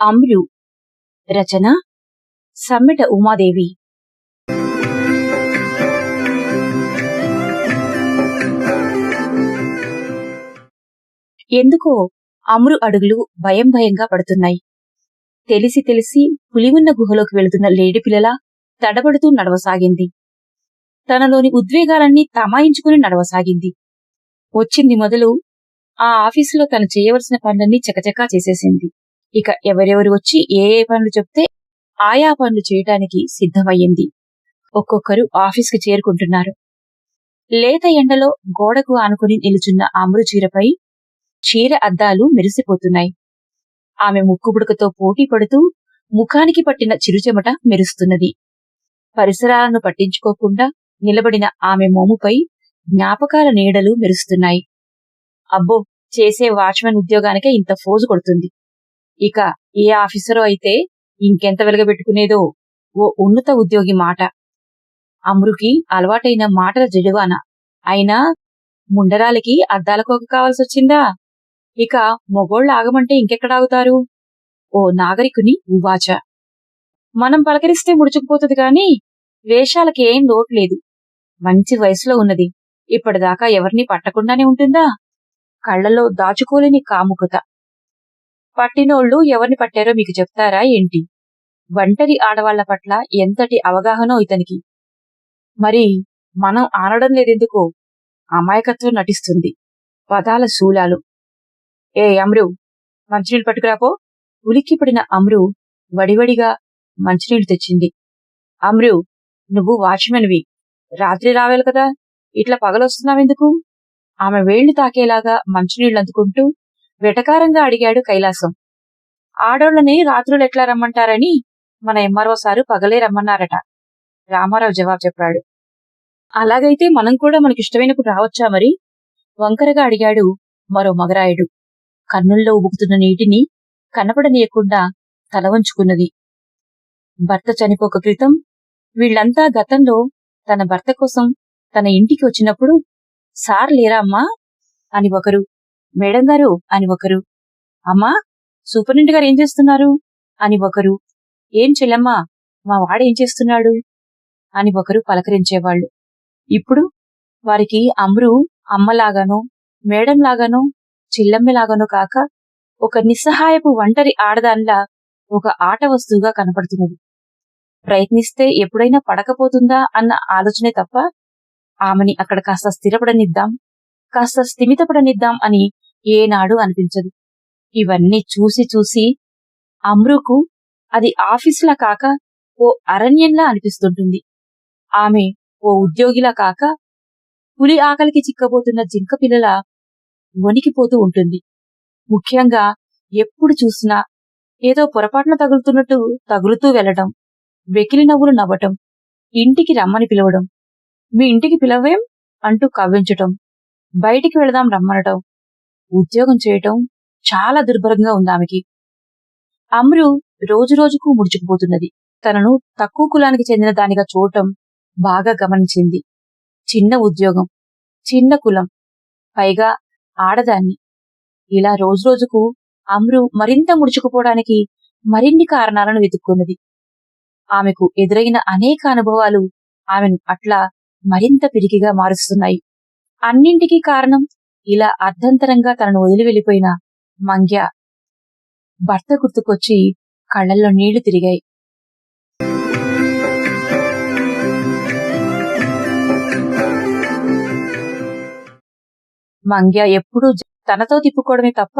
అమ్రు రచన సమ్మెట ఉమాదేవి. ఎందుకో అమ్రు అడుగులు భయం భయంగా పడుతున్నాయి. తెలిసి తెలిసి పులివున్న గుహలోకి వెళుతున్న లేడి పిల్లలా తడబడుతూ నడవసాగింది. తనలోని ఉద్వేగాలన్నీ తమాయించుకుని నడవసాగింది. వచ్చింది మొదలు ఆ ఆఫీసులో తను చేయవలసిన పనులన్నీ చకచకా చేసేసింది. ఇక ఎవరెవరు వచ్చి ఏ ఏ పనులు చెప్తే ఆయా పనులు చేయటానికి సిద్ధమయ్యింది. ఒక్కొక్కరు ఆఫీస్కి చేరుకుంటున్నారు. లేత ఎండలో గోడకు ఆనుకుని నిలుచున్న అమృ చీరపై చీర అద్దాలు మెరిసిపోతున్నాయి. ఆమె ముక్కుబుడకతో పోటీ పడుతూ ముఖానికి పట్టిన చిరుచెమట మెరుస్తున్నది. పరిసరాలను పట్టించుకోకుండా నిలబడిన ఆమె మోముపై జ్ఞాపకాల నీడలు మెరుస్తున్నాయి. అబ్బో చేసే వాచ్మెన్ ఉద్యోగానికే ఇంత ఫోజు కొడుతుంది. ఇక ఏ ఆఫీసరో అయితే ఇంకెంత వెలగబెట్టుకునేదో ఓ ఉన్నత ఉద్యోగి మాట. అమృకి అలవాటైన మాటల జడివాన. అయినా ముండరాలకి అద్దాలకోక కావాల్సొచ్చిందా? ఇక మొగోళ్ళు ఆగమంటే ఇంకెక్కడ ఆగుతారు? ఓ నాగరికుని ఉవాచ. మనం పలకరిస్తే ముడుచుకుపోతుంది గాని వేషాలకి ఏం లోటు లేదు. మంచి వయసులో ఉన్నది. ఇప్పటిదాకా ఎవరిని పట్టకుండానే ఉంటుందా? కళ్ళలో దాచుకోలేని కాముకత. పట్టినోళ్ళు ఎవరిని పట్టారో మీకు చెప్తారా ఏంటి? ఒంటరి ఆడవాళ్ళ పట్ల ఎంతటి అవగాహనో ఇతనికి. మరి మనం ఆనడం లేదెందుకో? అమాయకత్వం నటిస్తుంది. పదాల శూలాలు. ఏ అమ్రు మంచినీళ్ళు పట్టుకురాపో? ఉలిక్కిపడిన అమ్రు వడివడిగా మంచినీళ్ళు తెచ్చింది. అమ్రు నువ్వు వాచ్మెన్వి. రాత్రి రావాలి కదా? ఇట్లా పగలొస్తున్నావెందుకు? ఆమె వేళ్ళు తాకేలాగా మంచినీళ్ళు అందుకుంటూ వెటకారంగా అడిగాడు కైలాసం. ఆడోళ్ళని రాత్రులు ఎట్లా రమ్మంటారని మన ఎంఆర్ఓ సారు పగలే రమ్మన్నారట. రామారావు జవాబు చెప్పాడు. అలాగైతే మనం కూడా మనకిష్టమైనప్పుడు రావచ్చా మరి? వంకరగా అడిగాడు మరో మగరాయుడు. కన్నుల్లో ఉబుకుతున్న నీటిని కనపడనీయకుండా తల వంచుకున్నది. భర్త చనిపోక క్రితం వీళ్ళంతా గతంలో తన భర్త కోసం తన ఇంటికి వచ్చినప్పుడు సార్ లేరా అమ్మా? అని ఒకరు మేడం గారు అని ఒకరు. అమ్మా సూపరింటెండెంట్ గారు ఏం చేస్తున్నారు? అని ఒకరు. ఏం చెల్లమ్మా మా వాడేం చేస్తున్నాడు? అని ఒకరు పలకరించేవాళ్ళు ఇప్పుడు వారికి అమ్రు అమ్మలాగానో మేడంలాగానో చిల్లమ్మెలాగానో కాక ఒక నిస్సహాయపు ఒంటరి ఆడదానిలా ఒక ఆట వస్తువుగా కనపడుతున్నది. ప్రయత్నిస్తే ఎప్పుడైనా పడకపోతుందా అన్న ఆలోచనే తప్ప ఆమెని అక్కడ కాస్త స్థిరపడనిద్దాం. కాస్త స్థిమితపడనిద్దాం అని ఏనాడు అనిపించదు. ఇవన్నీ చూసి చూసి అమ్రుకు అది ఆఫీసులా కాక ఓ అరణ్యంలా అనిపిస్తుంటుంది. ఆమె ఓ ఉద్యోగిలా కాక పులి ఆకలికి చిక్కబోతున్న జింక పిల్లల వణికిపోతూ ఉంటుంది. ముఖ్యంగా ఎప్పుడు చూసినా ఏదో పొరపాటున తగులుతున్నట్టు తగులుతూ వెళ్ళడం వెకిలి నవ్వులు నవ్వటం ఇంటికి రమ్మని పిలవడం మీ ఇంటికి పిలవేం అంటూ కవ్వించటం బయటికి వెళదాం రమ్మనటం ఉద్యోగం చేయటం చాలా దుర్భరంగా ఉంది ఆమెకి. అమ్రు రోజురోజుకు ముడుచుకుపోతున్నది. తనను తక్కువ కులానికి చెందిన దానిగా చూడటం బాగా గమనించింది. చిన్న ఉద్యోగం చిన్న కులం పైగా ఆడదాన్ని. ఇలా రోజురోజుకు అమ్రు మరింత ముడుచుకుపోవడానికి మరిన్ని కారణాలను వెతుక్కున్నది. ఆమెకు ఎదురైన అనేక అనుభవాలు ఆమెను అట్లా మరింత పిరికిగా మారుస్తున్నాయి. అన్నింటికీ కారణం ఇలా అర్ధంతరంగా తనను వదిలి వెళ్ళిపోయిన మంగ్య. భర్త గుర్తుకొచ్చి కళ్ళల్లో నీళ్ళు తిరిగాయి. మంగ్య ఎప్పుడూ తనతో తిప్పుకోవడమే తప్ప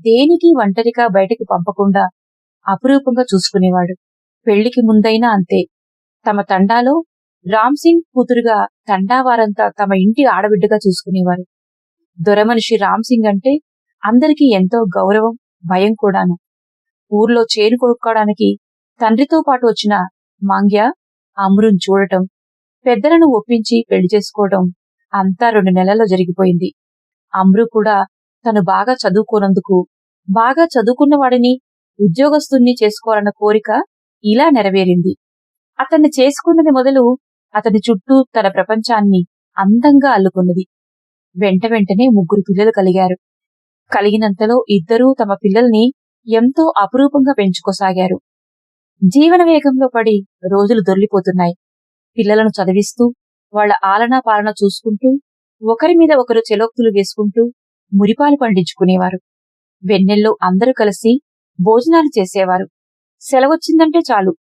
దేనికి ఒంటరిగా బయటకు పంపకుండా అపురూపంగా చూసుకునేవాడు. పెళ్ళికి ముందైనా అంతే. తమ తండాలో రామ్ సింగ్ కూతురుగా తండావారంతా తమ ఇంటి ఆడబిడ్డగా చూసుకునేవారు. దొరమనిషి రామ్ సింగ్ అంటే అందరికీ ఎంతో గౌరవం భయం కూడాను. ఊర్లో చేను కొనుక్కోవడానికి తండ్రితో పాటు వచ్చిన మాంగ్య అమృం చూడటం పెద్దలను ఒప్పించి పెళ్ళి చేసుకోవడం అంతా రెండు నెలల్లో జరిగిపోయింది. అమ్రు కూడా తను బాగా చదువుకోనందుకు బాగా చదువుకున్న వాడిని ఉద్యోగస్తుణ్ణి చేసుకోవాలన్న కోరిక ఇలా నెరవేరింది. అతన్ని చేసుకున్నది మొదలు అతని చుట్టూ తన ప్రపంచాన్ని అందంగా అల్లుకున్నది. వెంట వెంటనే ముగ్గురు పిల్లలు కలిగారు. కలిగినంతలో ఇద్దరూ తమ పిల్లల్ని ఎంతో అపురూపంగా పెంచుకోసాగారు. జీవన వేగంలో పడి రోజులు దొర్లిపోతున్నాయి పిల్లలను చదివిస్తూ వాళ్ళ ఆలనా పాలన చూసుకుంటూ ఒకరి మీద ఒకరు చెలోక్తులు వేసుకుంటూ మురిపాలు పండించుకునేవారు. వెన్నెల్లో అందరూ కలిసి భోజనాలు చేసేవారు. సెలవొచ్చిందంటే చాలు.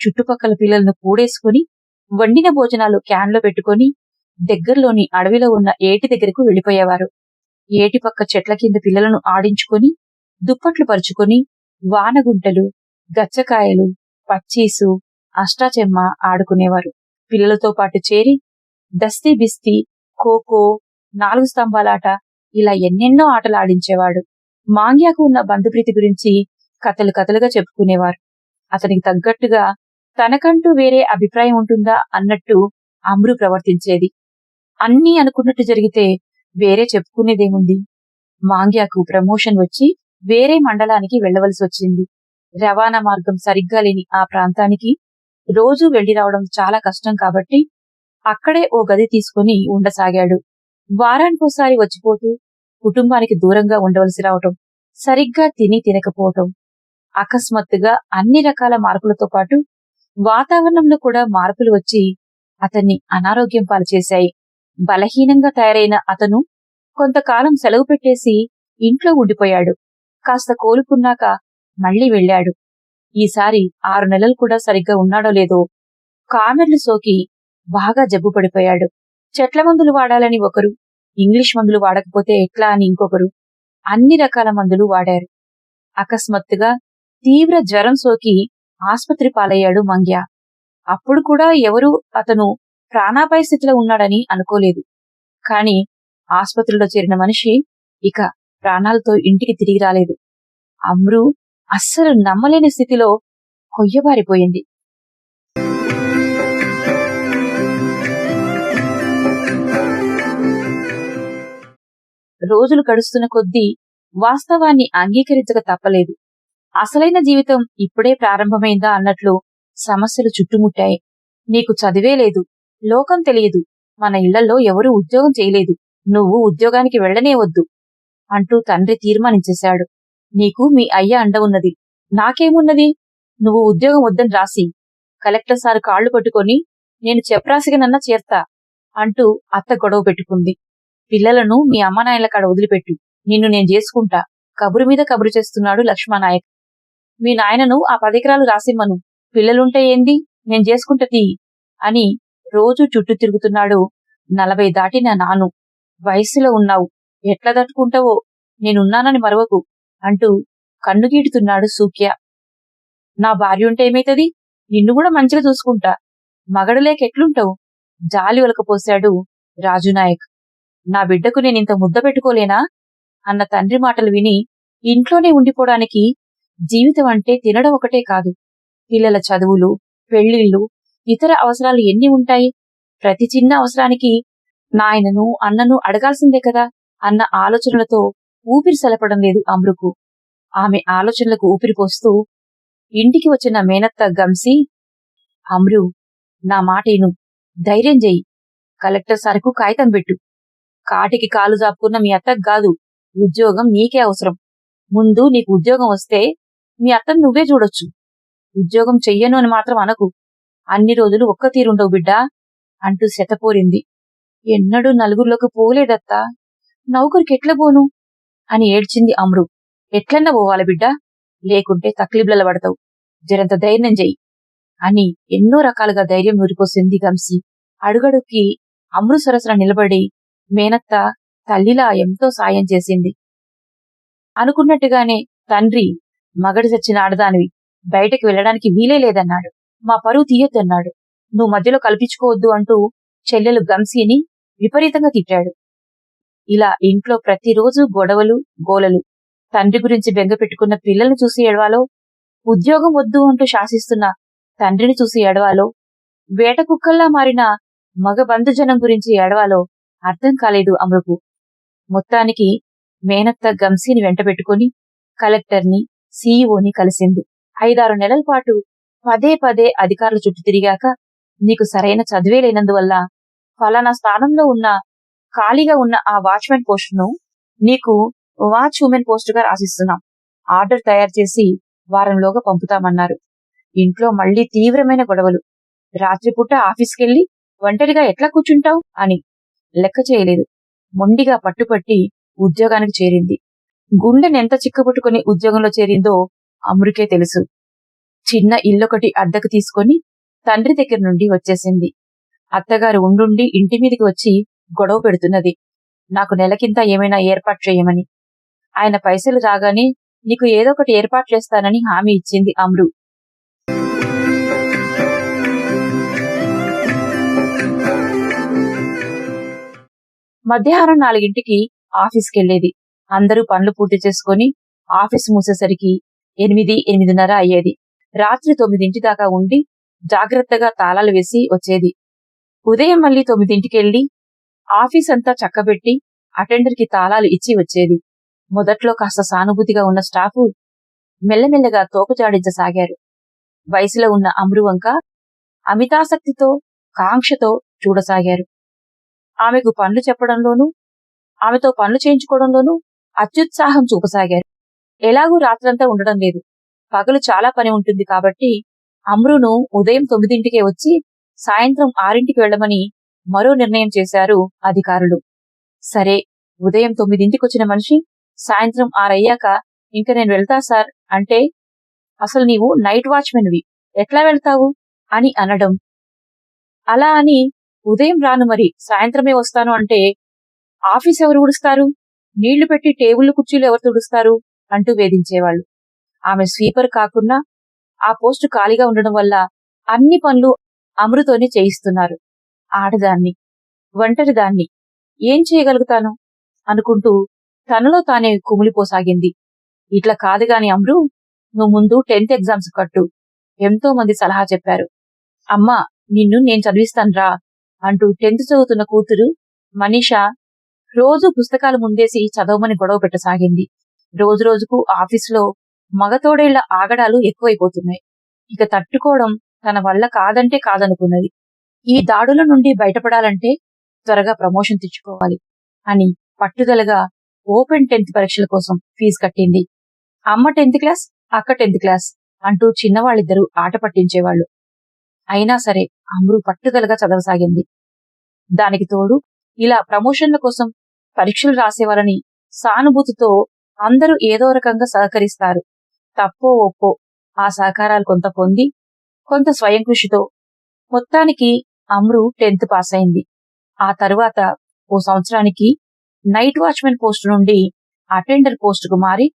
చుట్టుపక్కల పిల్లలను కూడేసుకుని వండిన భోజనాలు క్యాన్లో పెట్టుకొని దగ్గరలోని అడవిలో ఉన్న ఏటి దగ్గరకు వెళ్ళిపోయేవారు ఏటి పక్క చెట్ల కింద పిల్లలను ఆడించుకొని దుప్పట్లు పరుచుకొని వానగుంటలు గచ్చకాయలు పచ్చీసు అష్టాచెమ్మ ఆడుకునేవారు. పిల్లలతో పాటు చేరి దస్తీ బిస్తీ ఖోఖో నాలుగు స్తంభాలాట ఇలా ఎన్నెన్నో ఆటలు ఆడించేవాడు. మాంగ్యాకు ఉన్న బంధుప్రీతి గురించి కథలు కథలుగా చెప్పుకునేవారు. అతనికి తగ్గట్టుగా తనకంటూ వేరే అభిప్రాయం ఉంటుందా అన్నట్టు అమ్రు ప్రవర్తించేది. అన్నీ అనుకున్నట్టు జరిగితే వేరే చెప్పుకునేదేముంది? మాంగ్యాకు ప్రమోషన్ వచ్చి వేరే మండలానికి వెళ్ళవలసి వచ్చింది. రవాణా మార్గం సరిగ్గా లేని ఆ ప్రాంతానికి రోజూ వెళ్ళి రావడం చాలా కష్టం కాబట్టి అక్కడే ఓ గది తీసుకుని ఉండసాగాడు. వారానికోసారి వచ్చిపోతూ కుటుంబానికి దూరంగా ఉండవలసి రావటం సరిగ్గా తిని తినకపోవటం అకస్మాత్తుగా అన్ని రకాల మార్పులతో పాటు వాతావరణంలో కూడా మార్పులు వచ్చి అతన్ని అనారోగ్యం పాలు చేశాయి బలహీనంగా తయారైన అతను కొంతకాలం సెలవు పెట్టేసి ఇంట్లో ఉండిపోయాడు. కాస్త కోలుకున్నాక మళ్ళీ వెళ్ళాడు. ఈసారి ఆరు నెలలు కూడా సరిగ్గా ఉన్నాడో లేదో కామెర్లు సోకి బాగా జబ్బు పడిపోయాడు. చెట్ల మందులు వాడాలని ఒకరు ఇంగ్లీష్ మందులు వాడకపోతే ఎట్లా అని ఇంకొకరు అన్ని రకాల మందులు వాడారు. అకస్మాత్తుగా తీవ్ర జ్వరం సోకి ఆస్పత్రి పాలయ్యాడు మంగ్య. అప్పుడు కూడా ఎవరూ అతను ప్రాణాపాయ స్థితిలో ఉన్నాడని అనుకోలేదు. కాని ఆస్పత్రిలో చేరిన మనిషి ఇక ప్రాణాలతో ఇంటికి తిరిగి రాలేదు. అమ్రు అస్సలు నమ్మలేని స్థితిలో కొయ్యబారిపోయింది. రోజులు గడుస్తున్న కొద్దీ వాస్తవాన్ని అంగీకరించక తప్పలేదు. అసలైన జీవితం ఇప్పుడే ప్రారంభమైందా అన్నట్లు సమస్యలు చుట్టుముట్టాయి. నీకు చదివే లేదు లోకం తెలియదు మన ఇళ్ళలో ఎవరూ ఉద్యోగం చేయలేదు నువ్వు ఉద్యోగానికి వెళ్ళనే వద్దు అంటూ తండ్రి తీర్మానించేశాడు. నీకు మీ అయ్య అండ ఉన్నది. నాకేమున్నది? నువ్వు ఉద్యోగం వద్దని రాసి కలెక్టర్ సార్ కాళ్ళు పట్టుకొని నేను చెప్రాసిగనన్నా చేర్తా అంటూ అత్త గొడవ పెట్టుకుంది. పిల్లలను మీ అమ్మానాయల కాడ వదిలిపెట్టు నిన్ను నేను చేసుకుంటా కబురు మీద కబురు చేస్తున్నాడు లక్ష్మణాయక్ మీ నాయనను ఆ పదికరాలు రాసిమ్మను. పిల్లలుంటే ఏంది? నేను చేసుకుంటది తీ. అని రోజు చుట్టూ తిరుగుతున్నాడు. నలభై దాటిన నాను. వయస్సులో ఉన్నావు. ఎట్లా తట్టుకుంటావో? నేనున్నానని మరవకు అంటూ కన్నుగీటుతున్నాడు సూక్య నా భార్య ఉంటే ఏమైతది? నిన్ను కూడా మంచిగా చూసుకుంటా. మగడు లేక ఎట్లుంటావు? జాలి ఒలకపోశాడు రాజునాయక్. నా బిడ్డకు నేనింత ముద్ద పెట్టుకోలేనా? అన్న తండ్రి మాటలు విని ఇంట్లోనే ఉండిపోవడానికి జీవితం అంటే తినడం ఒకటే కాదు. పిల్లల చదువులు పెళ్ళిళ్ళు ఇతర అవసరాలు ఎన్ని ఉంటాయి? ప్రతి చిన్న అవసరానికి నాయనను అన్నను అడగాల్సిందే కదా? అన్న ఆలోచనలతో ఊపిరి సలపడం లేదు అమృకు. ఆమె ఆలోచనలకు ఊపిరిపోస్తూ ఇంటికి వచ్చిన మేనత్త గంసి అమ్రు నా మాటేను ధైర్యం చెయ్యి. కలెక్టర్ సార్కు కాగితం పెట్టు. కాటికి కాలు జాపుకున్న మీ అత్తకు కాదు. ఉద్యోగం నీకే అవసరం. ముందు నీకు ఉద్యోగం వస్తే మీ అత్తను నువ్వే చూడొచ్చు. ఉద్యోగం చెయ్యను అని మాత్రం అనకు. అన్ని రోజులు ఒక్క తీరుండవు బిడ్డా అంటూ శతపోరింది ఎన్నడూ నలుగురిలోకి పోలేదత్తా. నౌకరికి ఎట్ల పోను? అని ఏడ్చింది అమృ ఎట్లన్నా పోవాలి బిడ్డా? లేకుంటే తక్లీబ్లల పడతావు. జరంత ధైర్యం చెయ్యి అని ఎన్నో రకాలుగా ధైర్యం నూరిపోసింది గంసి అడుగడుక్కి అమృ సరసన నిలబడి మేనత్త తల్లిలా ఎంతో సాయం చేసింది. అనుకున్నట్టుగానే తండ్రి మగడి చచ్చిన ఆడదానివి. బయటకు వెళ్ళడానికి వీలే లేదన్నాడు. మా పరువు తీయొద్దన్నాడు. నువ్వు మధ్యలో కల్పించుకోవద్దు అంటూ చెల్లెలు గంసీని విపరీతంగా తిట్టాడు. ఇలా ఇంట్లో ప్రతిరోజు గొడవలు గోలలు. తండ్రి గురించి బెంగ పెట్టుకున్న పిల్లల్ని చూసి ఏడవాలో? ఉద్యోగం వద్దు అంటూ శాసిస్తున్న తండ్రిని చూసి ఏడవాలో? వేట కుక్కల్లా మారిన మగ బంధుజనం గురించి ఏడవాలో? అర్థం కాలేదు అమృకు మొత్తానికి మేనత్త గంసీని వెంట పెట్టుకుని కలెక్టర్ని సీఈఓని కలిసింది. ఐదారు నెలల పాటు పదే పదే అధికారుల చుట్టూ తిరిగాక నీకు సరైన చదివే లేనందువల్ల ఫలానా స్థానంలో ఉన్న ఖాళీగా ఉన్న ఆ వాచ్మెన్ పోస్టును నీకు వాచ్ ఉమెన్ పోస్టుగా రాసిస్తున్నాం. ఆర్డర్ తయారు చేసి వారంలోగా పంపుతామన్నారు. ఇంట్లో మళ్ళీ తీవ్రమైన గొడవలు. రాత్రిపూట ఆఫీస్కెళ్ళి ఒంటరిగా ఎట్లా కూర్చుంటావు? అని లెక్క చేయలేదు. మొండిగా పట్టుపట్టి ఉద్యోగానికి చేరింది. గుండెనెంత చిక్కబుట్టుకుని ఉద్యోగంలో చేరిందో అమృకే తెలుసు. చిన్న ఇల్లొకటి అద్దెకు తీసుకొని తండ్రి దగ్గర నుండి వచ్చేసింది. అత్తగారు ఉండుండి ఇంటి మీదకి వచ్చి గొడవ పెడుతున్నది. నాకు నెలకింత ఏమైనా ఏర్పాటు చేయమని. ఆయన పైసలు రాగానే నీకు ఏదో ఒకటి ఏర్పాటు చేస్తానని హామీ ఇచ్చింది అమృ మధ్యాహ్నం నాలుగింటికి ఆఫీస్కెళ్ళేది అందరూ పనులు పూర్తి చేసుకొని ఆఫీస్ మూసేసరికి ఎనిమిది ఎనిమిదిన్నర అయ్యేది. రాత్రి తొమ్మిదింటి దాకా ఉండి జాగ్రత్తగా తాళాలు వేసి వచ్చేది. ఉదయం మళ్ళీ తొమ్మిదింటికెళ్ళి ఆఫీస్ అంతా చక్కబెట్టి అటెండర్కి తాళాలు ఇచ్చి వచ్చేది. మొదట్లో కాస్త సానుభూతిగా ఉన్న స్టాఫు మెల్లమెల్లగా తోకజాడించసాగారు వయసులో ఉన్న అమృవంక అమితాసక్తితో కాంక్షతో చూడసాగారు. ఆమెకు పనులు చెప్పడంలోనూ ఆమెతో పనులు చేయించుకోవడంలోనూ అత్యుత్సాహం చూపసాగారు. ఎలాగూ రాత్రంతా ఉండడం లేదు. పగలు చాలా పని ఉంటుంది కాబట్టి అమ్రును ఉదయం తొమ్మిదింటికే వచ్చి సాయంత్రం ఆరింటికి వెళ్ళమని మరో నిర్ణయం చేశారు అధికారులు. సరే ఉదయం తొమ్మిదింటికి వచ్చిన మనిషి సాయంత్రం ఆరయ్యాక ఇంక నేను వెళ్తా సార్ అంటే అసలు నీవు నైట్ వాచ్మెన్వి. ఎట్లా వెళ్తావు? అని అనడం. అలా అని ఉదయం రాను మరి సాయంత్రమే వస్తాను అంటే ఆఫీస్ ఎవరు ఉడుస్తారు? నీళ్ళు పెట్టి టేబుల్ కుర్చీలు ఎవరు తుడుస్తారు? అంటూ వేధించేవాళ్ళు. ఆమె స్వీపర్ కాకున్నా ఆ పోస్టు ఖాళీగా ఉండడం వల్ల అన్ని పనులు అమృతోనే చేయిస్తున్నారు. ఆడదాన్ని ఒంటరిదాన్ని ఏం చేయగలుగుతాను? అనుకుంటూ తనలో తానే కుమిలిపోసాగింది. ఇట్లా కాదుగాని అమృ అమ్రు నువ్వు ముందు టెన్త్ ఎగ్జామ్స్ కట్టు. ఎంతో మంది సలహా చెప్పారు. అమ్మా నిన్ను నేను చదివిస్తాన్రా అంటూ టెన్త్ చదువుతున్న కూతురు మనీషా రోజు పుస్తకాలు ముందేసి చదవమని గొడవ పెట్టసాగింది. రోజు రోజుకు ఆఫీసులో మగతోడేళ్ళ ఆగడాలు ఎక్కువైపోతున్నాయి. ఇక తట్టుకోవడం తన వల్ల కాదంటే కాదనుకున్నది. ఈ దాడుల నుండి బయటపడాలంటే త్వరగా ప్రమోషన్ తెచ్చుకోవాలి అని పట్టుదలగా ఓపెన్ టెన్త్ పరీక్షల కోసం ఫీజు కట్టింది. అమ్మ టెన్త్ క్లాస్ అక్క టెన్త్ క్లాస్ అంటూ చిన్నవాళ్ళిద్దరూ ఆట పట్టించేవాళ్ళు అయినా సరే అమ్రు పట్టుదలగా చదవసాగింది. దానికి తోడు ఇలా ప్రమోషన్ల కోసం పరీక్షలు రాసేవారని సానుభూతితో అందరూ ఏదో రకంగా సహకరిస్తారు. తప్పో ఒప్పో ఆ సహకారాలు కొంత పొంది కొంత స్వయం కృషితో మొత్తానికి అమ్రు టెన్త్ పాస్ అయింది ఆ తరువాత ఓ సంవత్సరానికి నైట్ వాచ్మెన్ పోస్ట్ నుండి అటెండర్ పోస్టుకు మారి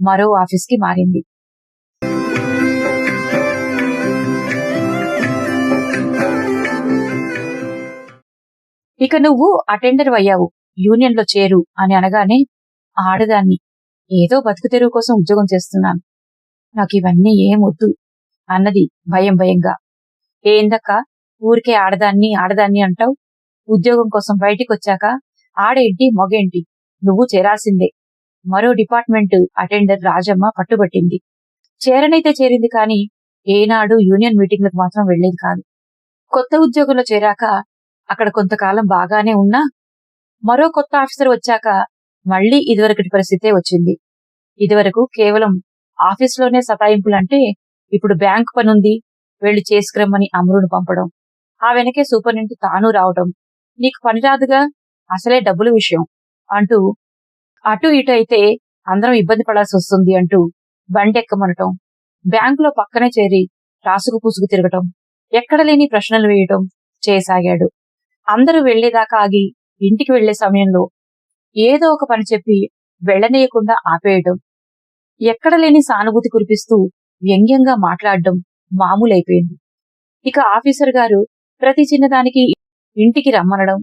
మరో ఆఫీస్కి మారింది. ఇక నువ్వు అటెండర్ అయ్యావు. యూనియన్లో చేరు అని అనగానే ఆడదాన్ని ఏదో బతుకు తెరువు కోసం ఉద్యోగం చేస్తున్నాను. నాకు ఇవన్నీ ఏం వద్దు అన్నది భయం భయంగా. ఏందక్క ఊరికే ఆడదాన్ని ఆడదాన్ని అంటావు? ఉద్యోగం కోసం బయటికి వచ్చాక ఆడేంటి మొగేంటి? నువ్వు చేరాల్సిందే. మరో డిపార్ట్మెంట్ అటెండర్ రాజమ్మ పట్టుబట్టింది. చేరనైతే చేరింది కాని ఏనాడు యూనియన్ మీటింగ్లకు మాత్రం వెళ్ళేది కాదు. కొత్త ఉద్యోగంలో చేరాక అక్కడ కొంతకాలం బాగానే ఉన్నా మరో కొత్త ఆఫీసర్ వచ్చాక మళ్ళీ ఇదివరకటి పరిస్థితే వచ్చింది. ఇదివరకు కేవలం ఆఫీసులోనే సతాయింపులంటే ఇప్పుడు బ్యాంక్ పనుంది వెళ్ళి చేసుకురమ్మని అమరును పంపడం. ఆ వెనకే సూపరింటెండెంట్ తాను రావడం నీకు పని రాదుగా అసలే డబ్బుల విషయం అంటూ అటు ఇటు అయితే అందరం ఇబ్బంది పడాల్సి వస్తుంది అంటూ బండెక్కమనటం. బ్యాంకులో పక్కనే చేరి రాసుకు పూసుకు తిరగటం. ఎక్కడ లేని ప్రశ్నలు వేయటం చేయసాగాడు అందరూ వెళ్ళేదాకా ఆగి ఇంటికి వెళ్ళే సమయంలో ఏదో ఒక పని చెప్పి వెళ్ళనీయకుండా ఆపేయడం ఎక్కడ లేని సానుభూతి కురిపిస్తూ వ్యంగ్యంగా మాట్లాడడం మామూలైపోయింది. ఇక ఆఫీసర్ గారు ప్రతి చిన్నదానికి ఇంటికి రమ్మనడం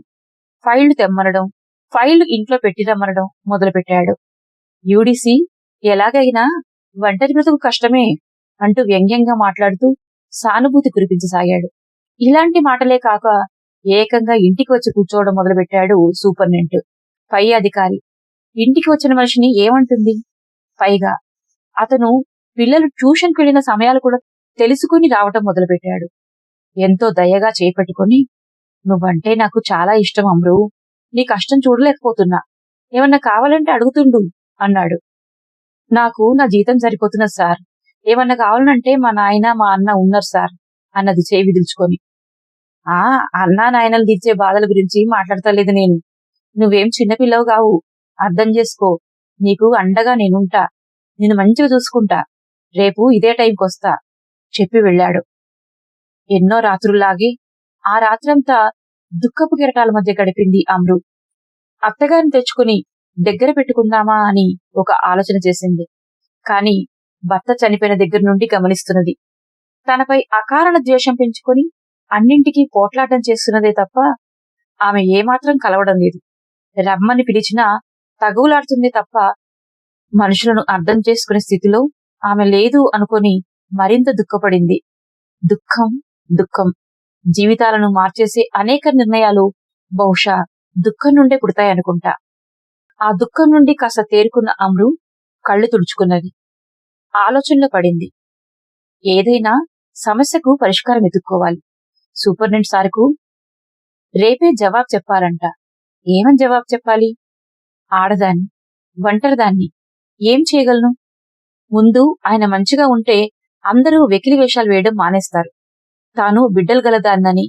ఫైళ్ళు తెమ్మనడం ఫైళ్ళు ఇంట్లో పెట్టి రమ్మనడం మొదలుపెట్టాడు. యూడిసి ఎలాగైనా ఒంటరి బ్రతుకు కష్టమే అంటూ వ్యంగ్యంగా మాట్లాడుతూ సానుభూతి కురిపించసాగాడు. ఇలాంటి మాటలే కాక ఏకంగా ఇంటికి వచ్చి కూర్చోవడం మొదలుపెట్టాడు సూపర్నెంట్. పై అధికారి. ఇంటికి వచ్చిన మనిషిని ఏమంటుంది? పైగా అతను పిల్లలు ట్యూషన్కి వెళ్ళిన సమయాలు కూడా తెలుసుకుని రావటం మొదలుపెట్టాడు. ఎంతో దయగా చేపట్టుకుని నువ్వంటే నాకు చాలా ఇష్టం అమ్రు. నీ కష్టం చూడలేకపోతున్నా. ఏమన్నా కావాలంటే అడుగుతుండు అన్నాడు. నాకు నా జీతం సరిపోతున్నది సార్. ఏమన్నా కావాలంటే మా నాయన మా అన్న ఉన్నారు సార్ అన్నది చేయి విదిల్చుకొని. ఆ అన్నా నాయనలు తీర్చే బాధల గురించి మాట్లాడతలేదు నేను. నువ్వేం చిన్నపిల్లవు కావు. అర్థం చేసుకో. నీకు అండగా నేనుంటా. నిన్ను మంచిగా చూసుకుంటా. రేపు ఇదే టైంకి వస్తా. చెప్పి వెళ్ళాడు. ఎన్నో రాత్రుల్లాగి ఆ రాత్రంతా దుఃఖపు కిరటాల మధ్య గడిపింది అమ్రు. అత్తగారిని తెచ్చుకుని దగ్గర పెట్టుకుందామా అని ఒక ఆలోచన చేసింది. కాని భర్త చనిపోయిన దగ్గర నుండి గమనిస్తున్నది. తనపై అకారణ ద్వేషం పెంచుకొని అన్నింటికీ పోట్లాటం చేస్తున్నదే తప్ప ఆమె ఏమాత్రం కలవడం లేదు. రమ్మని పిలిచినా తగువులాడుతుంది తప్ప మనుషులను అర్థం చేసుకునే స్థితిలో ఆమె లేదు అనుకొని మరింత దుఃఖపడింది. దుఃఖం దుఃఖం. జీవితాలను మార్చేసే అనేక నిర్ణయాలు బహుశా దుఃఖం నుండే పుడతాయనుకుంటా ఆ దుఃఖం నుండి కాస్త తేరుకున్న అమ్రు కళ్ళు తుడుచుకున్నది. ఆలోచనలో పడింది. ఏదైనా సమస్యకు పరిష్కారం ఎత్తుక్కోవాలి సూపరింటెండెంట్ సార్కు రేపే జవాబు చెప్పాలంట. ఏమని జవాబు చెప్పాలి? ఆడదాన్ని ఒంటరిదాన్ని ఏం చేయగలను? ముందు ఆయన మంచిగా ఉంటే అందరూ వెకిలి వేషాలు వేయడం మానేస్తారు. తాను బిడ్డలు గలదాన్నని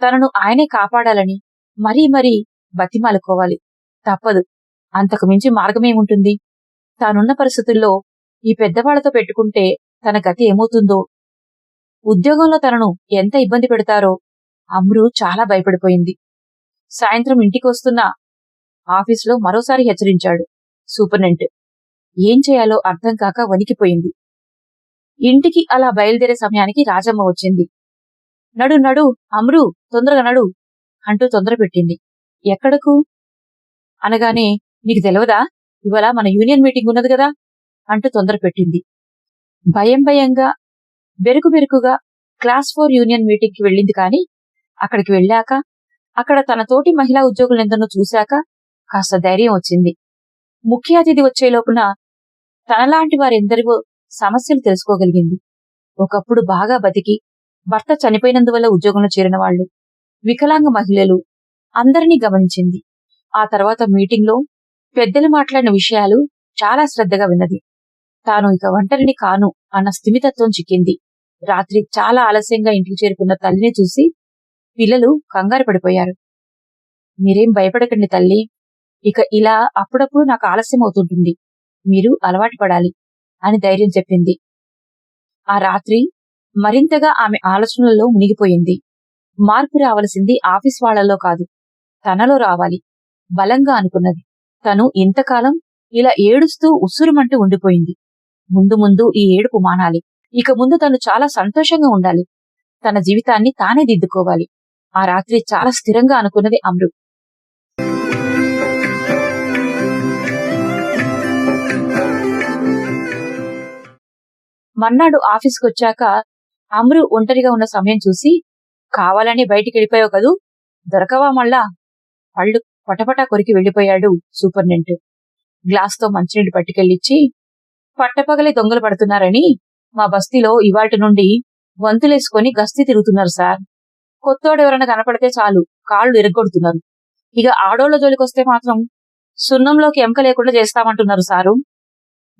తనను ఆయనే కాపాడాలని మరీ మరీ బతిమాలుకోవాలి. తప్పదు. అంతకు మించి మార్గమేముంటుంది? తానున్న పరిస్థితుల్లో ఈ పెద్దవాళ్ళతో పెట్టుకుంటే తన గతి ఏమవుతుందో ఉద్యోగంలో తనను ఎంత ఇబ్బంది పెడతారో అమ్రు చాలా భయపడిపోయింది. సాయంత్రం ఇంటికి వస్తున్న ఆఫీసులో మరోసారి హెచ్చరించాడు సూపర్నెంట్. ఏం చేయాలో అర్థం కాక వణికిపోయింది. ఇంటికి అలా బయలుదేరే సమయానికి రాజమ్మ వచ్చింది. నడు నడు అమ్రు తొందరగా నడు అంటూ తొందర పెట్టింది. ఎక్కడకు? అనగానే నీకు తెలియదా ఇవాళ మన యూనియన్ మీటింగ్ ఉన్నది కదా అంటూ తొందర పెట్టింది. భయం భయంగా బెరుకు బెరుకుగా క్లాస్ ఫోర్ యూనియన్ మీటింగ్కి వెళ్ళింది కాని అక్కడికి వెళ్ళాక అక్కడ తన తోటి మహిళా ఉద్యోగులెందరో చూశాక కాస్త ధైర్యం వచ్చింది. ముఖ్య అతిథి వచ్చే లోపున తనలాంటి వారెందరివో సమస్యలు తెలుసుకోగలిగింది. ఒకప్పుడు బాగా బతికి భర్త చనిపోయినందువల్ల ఉద్యోగంలో చేరిన వాళ్ళు వికలాంగ మహిళలు అందరినీ గమనించింది. ఆ తర్వాత మీటింగ్లో పెద్దలు మాట్లాడిన విషయాలు చాలా శ్రద్ధగా విన్నది. తాను ఇక ఒంటరిని కాను అన్న స్థిమితత్వం చిక్కింది. రాత్రి చాలా ఆలస్యంగా ఇంటికి చేరుకున్న తల్లిని చూసి పిల్లలు కంగారు పడిపోయారు. మీరేం భయపడకండి తల్లి. ఇక ఇలా అప్పుడప్పుడు నాకు ఆలస్యం అవుతుంటుంది. మీరు అలవాటు పడాలి అని ధైర్యం చెప్పింది. ఆ రాత్రి మరింతగా ఆమె ఆలోచనలలో మునిగిపోయింది. మార్పు రావలసింది ఆఫీస్ వాళ్ళలో కాదు తనలో రావాలి. బలంగా అనుకున్నది. తను ఇంతకాలం ఇలా ఏడుస్తూ ఉస్సురుమంటూ ఉండిపోయింది. ముందు ముందు ఈ ఏడుపు మానాలి. ఇక ముందు తను చాలా సంతోషంగా ఉండాలి. తన జీవితాన్ని తానే దిద్దుకోవాలి. ఆ రాత్రి చాలా స్థిరంగా అనుకున్నది అమృ మన్నాడు ఆఫీస్కి వచ్చాక అమృ ఒంటరిగా ఉన్న సమయం చూసి కావాలని బయటికి వెళ్ళిపోయావు కదూ? దొరకవా మళ్ళా? పళ్ళు పటపటా కొరికి వెళ్ళిపోయాడు సూపర్నెంట్ గ్లాస్తో మంచినీళ్ళు పట్టుకెళ్ళిచ్చి పట్టపగలే దొంగలు పడుతున్నారని మా బస్తీలో ఇవాటి నుండి వంతులేసుకొని గస్తీ తిరుగుతున్నారు సార్. కొత్తోడెవరైనా కనపడితే చాలు కాళ్ళు ఇరగొడుతున్నారు ఇక ఆడోళ్ళ జోలికొస్తే మాత్రం సున్నంలోకి ఎంక లేకుండా చేస్తామంటున్నారు సారు.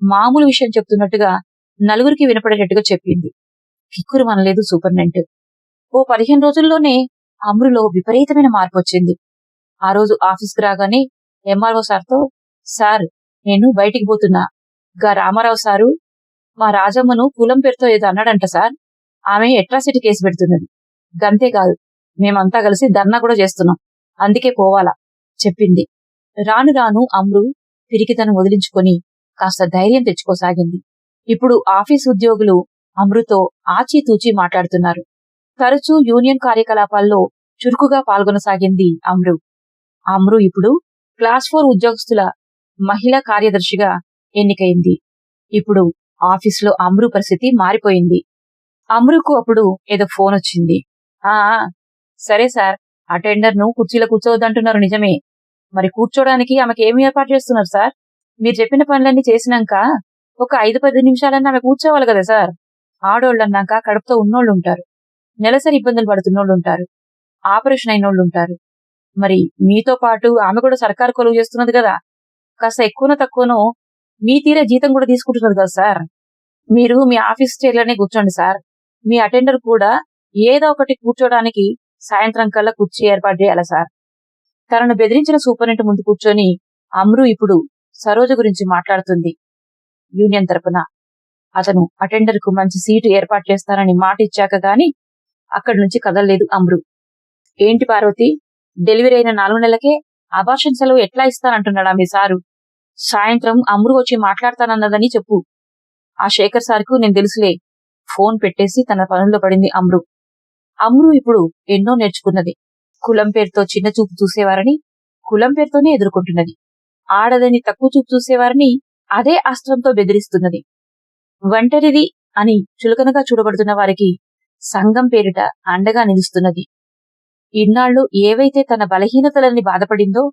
మామూలు విషయం చెప్తున్నట్టుగా నలుగురికి వినపడేటట్టుగా చెప్పింది. కిక్కురు మనలేదు సూపర్నెంట్ ఓ పదిహేను రోజుల్లోనే అమృలో విపరీతమైన మార్పు వచ్చింది ఆ రోజు ఆఫీస్కి రాగానే ఎంఆర్ఓ సార్తో సార్ నేను బయటికి పోతున్నా. గా రామారావు సారు మా రాజమ్మను కులం పేరుతో ఏదో అన్నాడంట సార్. ఆమె ఎట్రాసిటీ కేసు పెడుతున్నది. గంతే కాదు మేమంతా కలిసి ధర్నా కూడా చేస్తున్నాం. అందుకే పోవాలా చెప్పింది. రాను రాను అమ్రు పిరికితను వదిలించుకొని కాస్త ధైర్యం తెచ్చుకోసాగింది ఇప్పుడు ఆఫీస్ ఉద్యోగులు అమృతో ఆచితూచి మాట్లాడుతున్నారు. తరచూ యూనియన్ కార్యకలాపాల్లో చురుకుగా పాల్గొనసాగింది అమ్రు. అమ్రు ఇప్పుడు క్లాస్ ఫోర్ ఉద్యోగస్తుల మహిళా కార్యదర్శిగా ఎన్నికైంది. ఇప్పుడు ఆఫీసులో అమ్రు పరిస్థితి మారిపోయింది. అమ్రుకు అప్పుడు ఏదో ఫోన్ వచ్చింది. ఆ సరే సార్ అటెండర్ను కుర్చీలో కూర్చోవద్దంటున్నారు నిజమే. మరి కూర్చోడానికి ఆమెకి ఏమి ఏర్పాటు చేస్తున్నారు సార్? మీరు చెప్పిన పనులన్నీ చేసినాక ఒక ఐదు పది నిమిషాలన్నా ఆమె కూర్చోవాలి కదా సార్? ఆడోళ్ళు అన్నాక కడుపుతో ఉన్నోళ్ళు ఉంటారు నెలసరి ఇబ్బందులు పడుతున్నోళ్ళు ఉంటారు ఆపరేషన్ అయినోళ్ళు ఉంటారు మరి మీతో పాటు ఆమె కూడా సర్కారు కొలువు చేస్తున్నది కదా. కాస్త ఎక్కువనో తక్కువనో మీ తీరే జీతం కూడా తీసుకుంటున్నారు కదా సార్. మీరు మీ ఆఫీస్ చైర్లోనే కూర్చోండి సార్. మీ అటెండర్ కూడా ఏదో ఒకటి కూర్చోడానికి సాయంత్రం కల్లా కుర్చీ ఏర్పాటు చేయాలి సార్? తనను బెదిరించిన సూపరింటెండెంట్ ముందు కూర్చొని అమ్రు ఇప్పుడు సరోజ గురించి మాట్లాడుతుంది. యూనియన్ తరపున. అతను అటెండర్కు మంచి సీటు ఏర్పాటు చేస్తానని మాట ఇచ్చాక గాని అక్కడి నుంచి కదలలేదు అమ్రు. ఏంటి పార్వతి? డెలివరీ అయిన నాలుగు నెలలకే అబార్షన్ సెలవు ఎట్లా ఇస్తానంటున్నాడా మీ సారు? సాయంత్రం అమ్రు వచ్చి మాట్లాడతానన్నదని చెప్పు. ఆ శేఖర్ సార్కు నేను తెలుసులే. ఫోన్ పెట్టేసి తన పనుల్లో పడింది అమ్రు అమ్రు ఇప్పుడు ఎన్నో నేర్చుకున్నది. కులం పేరుతో చిన్న చూపు చూసేవారని కులం పేరుతోనే ఎదుర్కొంటున్నది. ఆడదని తక్కువ చూపు చూసేవారిని అదే అస్త్రంతో బెదిరిస్తున్నది. ఒంటరిది అని చులకనగా చూడబడుతున్న వారికి సంఘం పేరిట అండగా నిలుస్తున్నది. ఇన్నాళ్ళు ఏవైతే తన బలహీనతలని బాధపడిందో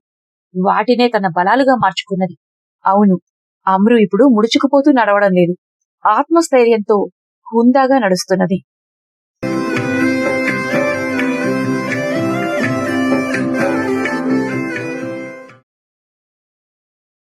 వాటినే తన బలాలుగా మార్చుకున్నది. అవును అమ్రు ఇప్పుడు ముడుచుకుపోతూ నడవడం లేదు. ఆత్మస్థైర్యంతో హుందాగా నడుస్తున్నది.